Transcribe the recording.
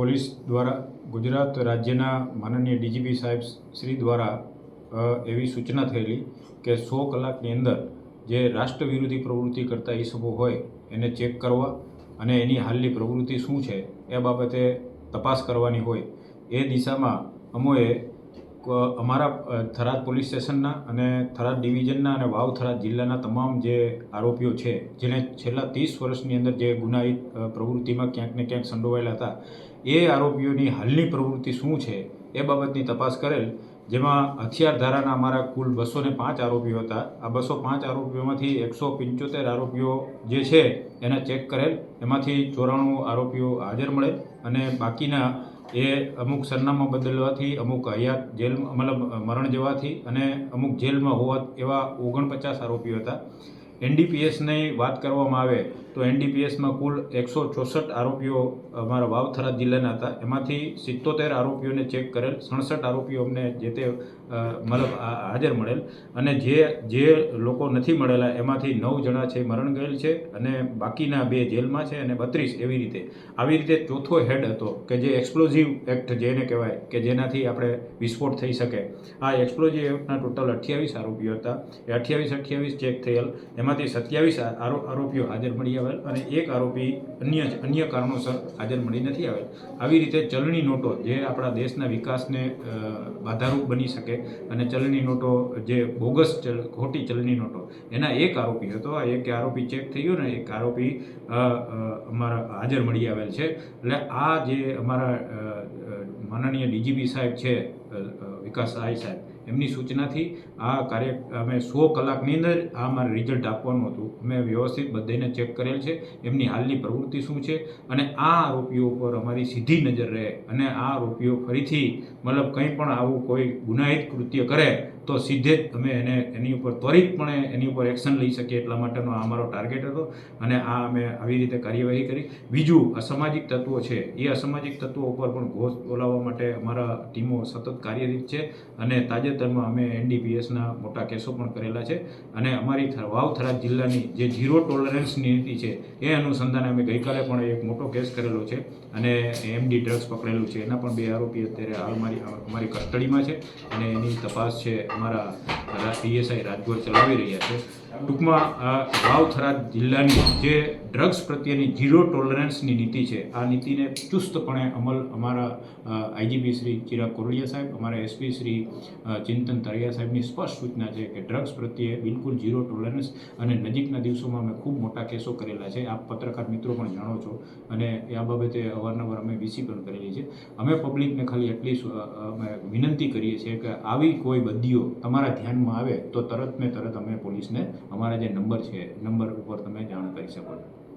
Police દ્વારા ગુજરાત રાજ્યના માનનીય ડીજીપી સાહેબ શ્રી દ્વારા એવી સૂચના થયેલી કે સો કલાકની અંદર જે રાષ્ટ્ર વિરોધી પ્રવૃત્તિ કરતા ઈસમો હોય એને ચેક કરવા અને એની હાલની પ્રવૃત્તિ શું છે એ બાબતે તપાસ કરવાની હોય એ દિશામાં અમોએ અમારા થરાદ પોલીસ સ્ટેશનના અને થરાદ ડિવિઝનના અને વાવ થરાદ જિલ્લાના તમામ જે આરોપીઓ છે, જેને છેલ્લા ત્રીસ વર્ષની અંદર જે ગુનાહિત પ્રવૃત્તિમાં ક્યાંક ને ક્યાંક સંડોવાયેલા હતા, એ આરોપીઓની હાલની પ્રવૃત્તિ શું છે, એ બાબતની તપાસ કરેલ, જેમાં હથિયાર ધારાના અમારા કુલ બસો ને પાંચ આરોપીઓ હતા. આ બસો પાંચ આરોપીઓમાંથી એકસો પંચોતેર આરોપીઓ જે છે, એને ચેક કરેલ, એમાંથી ચોરાણું આરોપીઓ હાજર મળે અને બાકીના એ અમુક સરનામા બદલવાથી, અમુક હયાત જેલ, મતલબ મરણ જવાથી અને અમુક જેલમાં હોવા એવા ઓગણપચાસ આરોપીઓ હતા. એનડીપીએસની વાત કરવામાં આવે તો એનડીપીએસમાં કુલ એકસો ચોસઠ આરોપીઓ અમારા વાવ થરાદ જિલ્લાના હતા. એમાંથી સિત્તોતેર આરોપીઓને ચેક કરેલ, સડસઠ આરોપીઓ અમને જે તે મતલબ હાજર મળેલ અને જે જે લોકો નથી મળેલા એમાંથી નવ જણા છે મરણ ગયેલ છે અને બાકીના બે જેલમાં છે અને બત્રીસ એવી રીતે. આવી રીતે ચોથો હેડ હતો કે જે એક્સપ્લોઝિવ એક્ટ જેને કહેવાય કે જેનાથી આપણે વિસ્ફોટ થઈ શકે. આ એક્સપ્લોઝિવ એક્ટના ટોટલ અઠ્યાવીસ આરોપીઓ હતા. એ અઠ્યાવીસ અઠ્યાવીસ ચેક થયેલ. એમાંથી સત્યાવીસ આરોપીઓ હાજર મળી આવેલ અને એક આરોપી અન્ય અન્ય કારણોસર હાજર મળી નથી આવેલ. આવી રીતે ચલણી નોટો જે આપણા દેશના વિકાસને બાધારૂપ બની શકે અને ચલણી નોટો જે બોગસ ચલ ખોટી ચલણી નોટો, એના એક આરોપી હતો. આ એક આરોપી ચેક થઈ ગયો ને, એક આરોપી અમારા હાજર મળી આવેલ છે. એટલે આ જે અમારા માનનીય ડીજીપી સાહેબ છે વિકાસ સહાય સાહેબ એમની સૂચનાથી આ કાર્ય, અમે સો કલાકની અંદર આ અમારે રિઝલ્ટ આપવાનું હતું. અમે વ્યવસ્થિત બધાને ચેક કરેલ છે. એમની હાલની પ્રવૃત્તિ શું છે? અને આ આરોપીઓ ઉપર અમારી સીધી નજર રહે. અને આ આરોપીઓ ફરીથી મતલબ કંઈ પણ આવું કોઈ ગુનાહિત કૃત્ય કરે તો સીધે જ અમે એને એની ઉપર ત્વરિતપણે એની ઉપર એક્શન લઈ શકીએ એટલા માટેનો આ અમારો ટાર્ગેટ હતો અને આ અમે આવી રીતે કાર્યવાહી કરી. બીજું, અસામાજિક તત્વો છે. એ અસામાજિક તત્વો ઉપર પણ ઘોષ બોલાવવા માટે અમારા ટીમો સતત કાર્યરત છે અને તાજેતરમાં અમે એનડીપીએસના મોટા કેસો પણ કરેલા છે અને અમારી વાવથરા જિલ્લાની જે ઝીરો ટોલરન્સની નીતિ છે એ અનુસંધાને અમે ગઈકાલે પણ એક મોટો કેસ કરેલો છે અને એમડી ડ્રગ્સ પકડેલું છે. એના પણ બે આરોપી અત્યારે હાલ મારી, અમારી કસ્ટડીમાં છે અને એની તપાસ છે અમારા પીએસઆઈ રાજગોર ચલાવી રહ્યા છે. ટૂંકમાં આ વાવ થરાદ જિલ્લાની જે ડ્રગ્સ પ્રત્યેની ઝીરો ટોલરન્સની નીતિ છે, આ નીતિને ચુસ્તપણે અમલ અમારા આઈજીપી શ્રી ચિરાગ કોરડિયા સાહેબ, અમારા એસપી શ્રી ચિંતન તરિયા સાહેબની સ્પષ્ટ સૂચના છે કે ડ્રગ્સ પ્રત્યે બિલકુલ ઝીરો ટોલરન્સ અને નજીકના દિવસોમાં અમે ખૂબ મોટા કેસો કરેલા છે. આપ પત્રકાર મિત્રો પણ જાણો છો અને આ બાબતે અવારનવાર અમે વીસી પણ કરેલી છે. અમે પબ્લિકને ખાલી એટલી અમે વિનંતી કરીએ છીએ કે આવી કોઈ બદીઓ તમારા ધ્યાનમાં આવે તો તરત ને તરત અમે પોલીસને અમારા જે નંબર છે, નંબર ઉપર તમે જાણ કરી શકો છો.